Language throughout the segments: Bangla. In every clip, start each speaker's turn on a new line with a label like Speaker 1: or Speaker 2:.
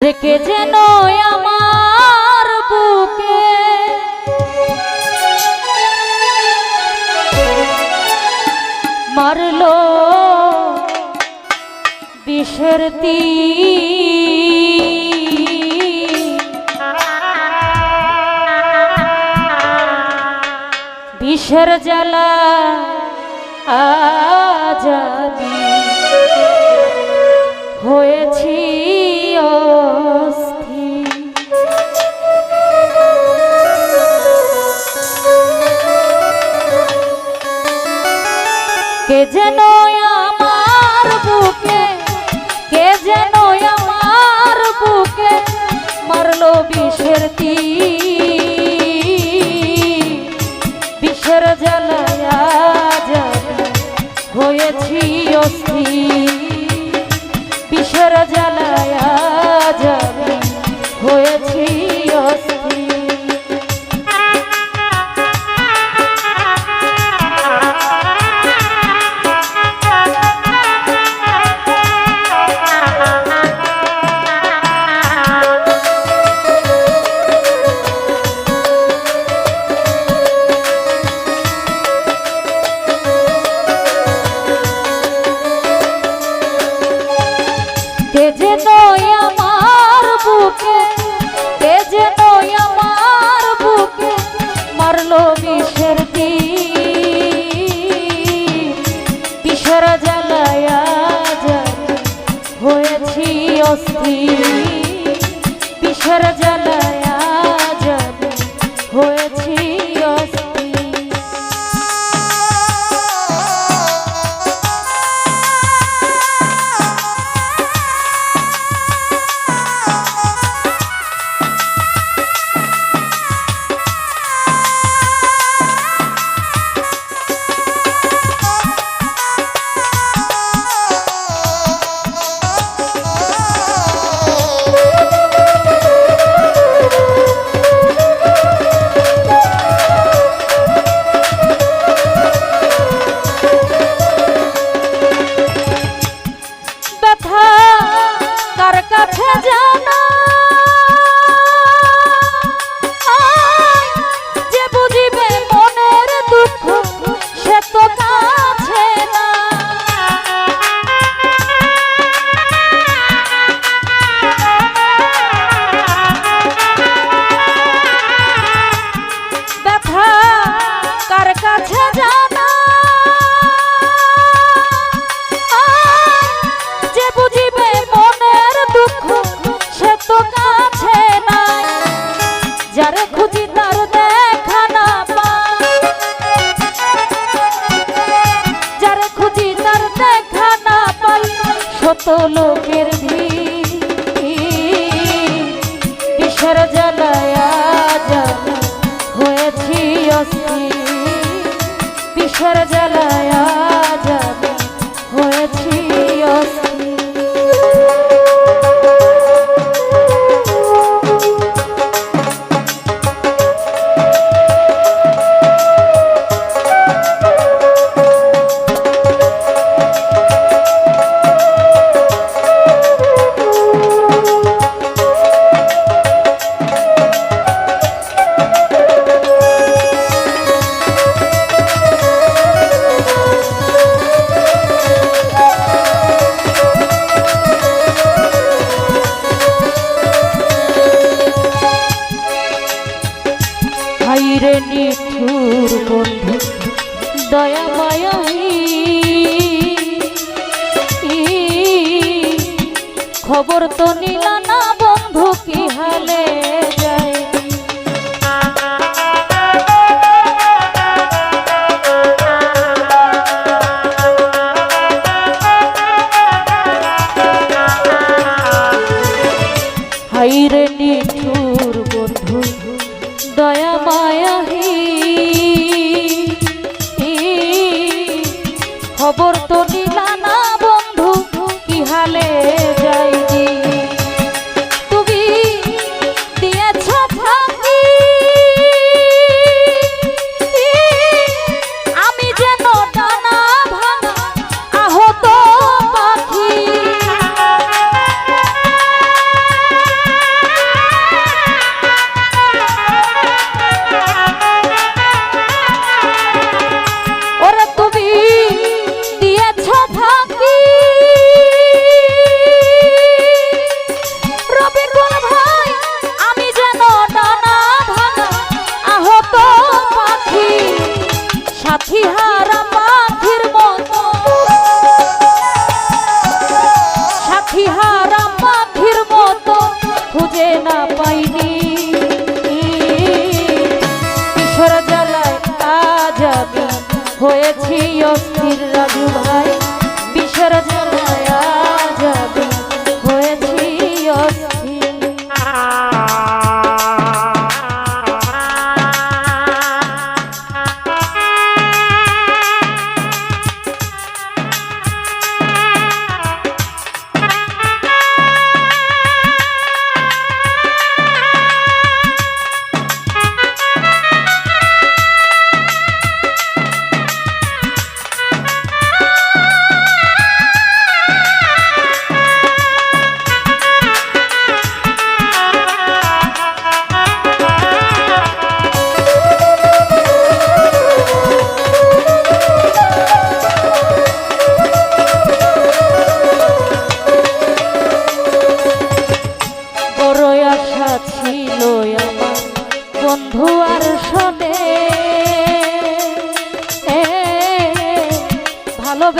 Speaker 1: থেকে যেন যেন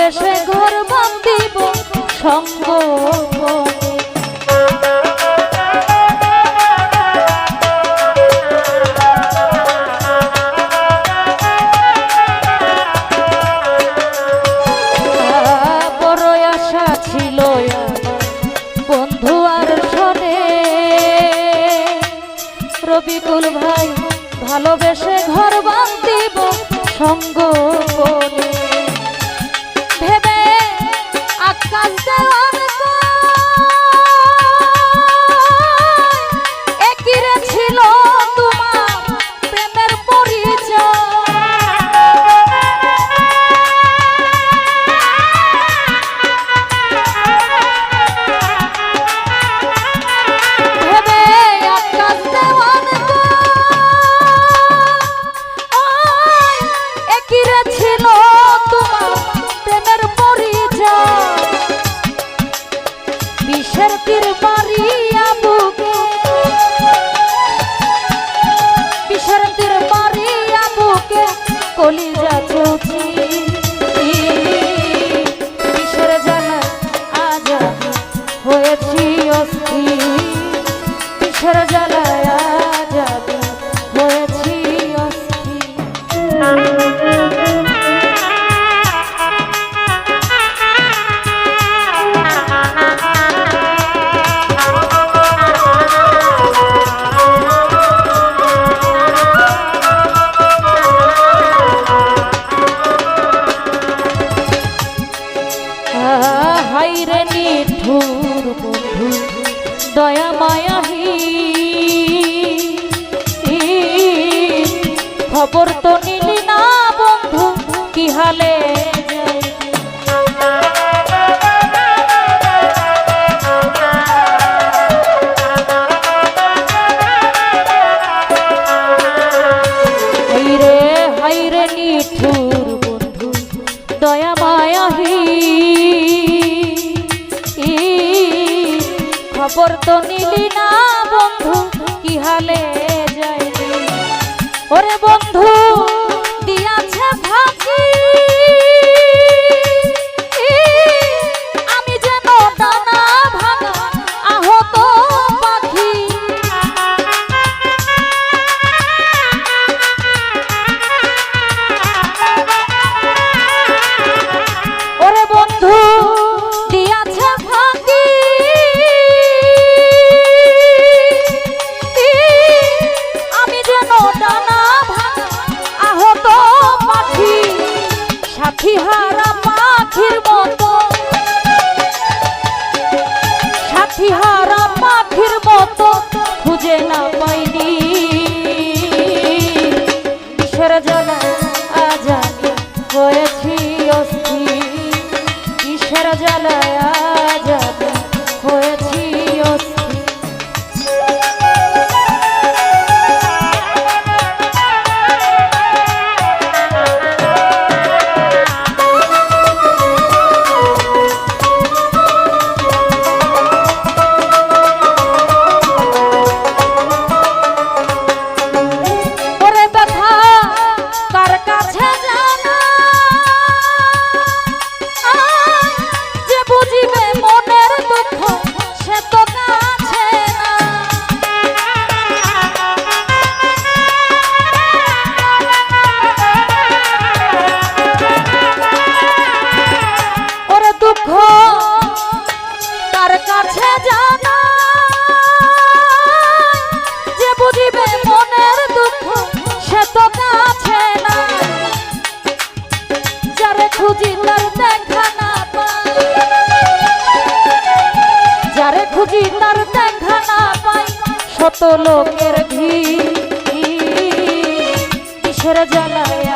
Speaker 1: শেষে ঘর বন্দিব সঙ্গ রবিকুল ভাই ভালোবেসে ঘর বান্ধিব সঙ্গ খবর তো নিলি না বন্ধু কি হালে যাইলি ওরে বন্ধু যদি তার দেখা না পাই। শত লোকের ঘি কিসের জ্বালায়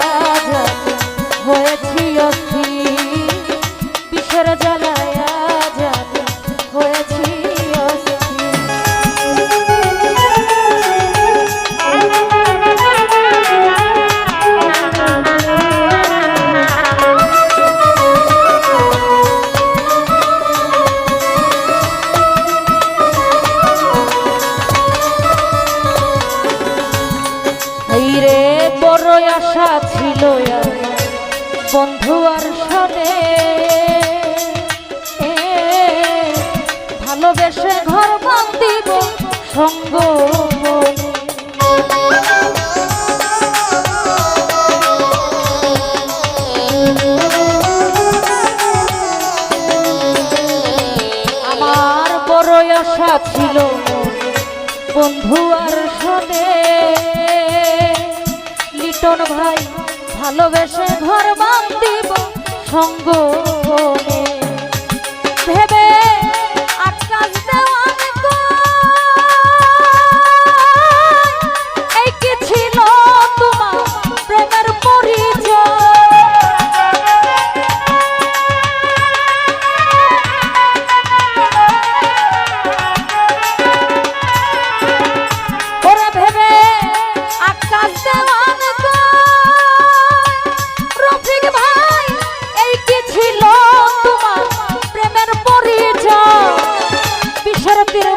Speaker 1: ছিল। বন্ধু আর সদে লিটন ভাই ভালোবেসে ঘর বান্ধিব সঙ্গ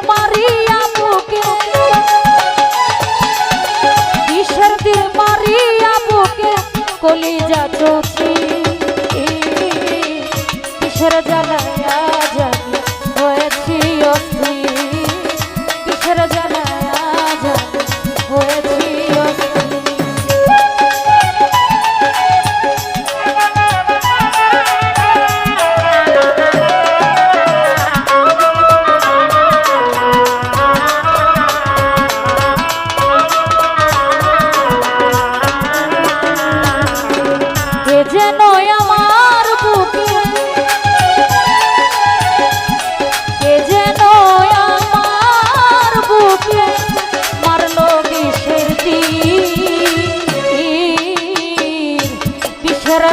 Speaker 1: Meu. সারা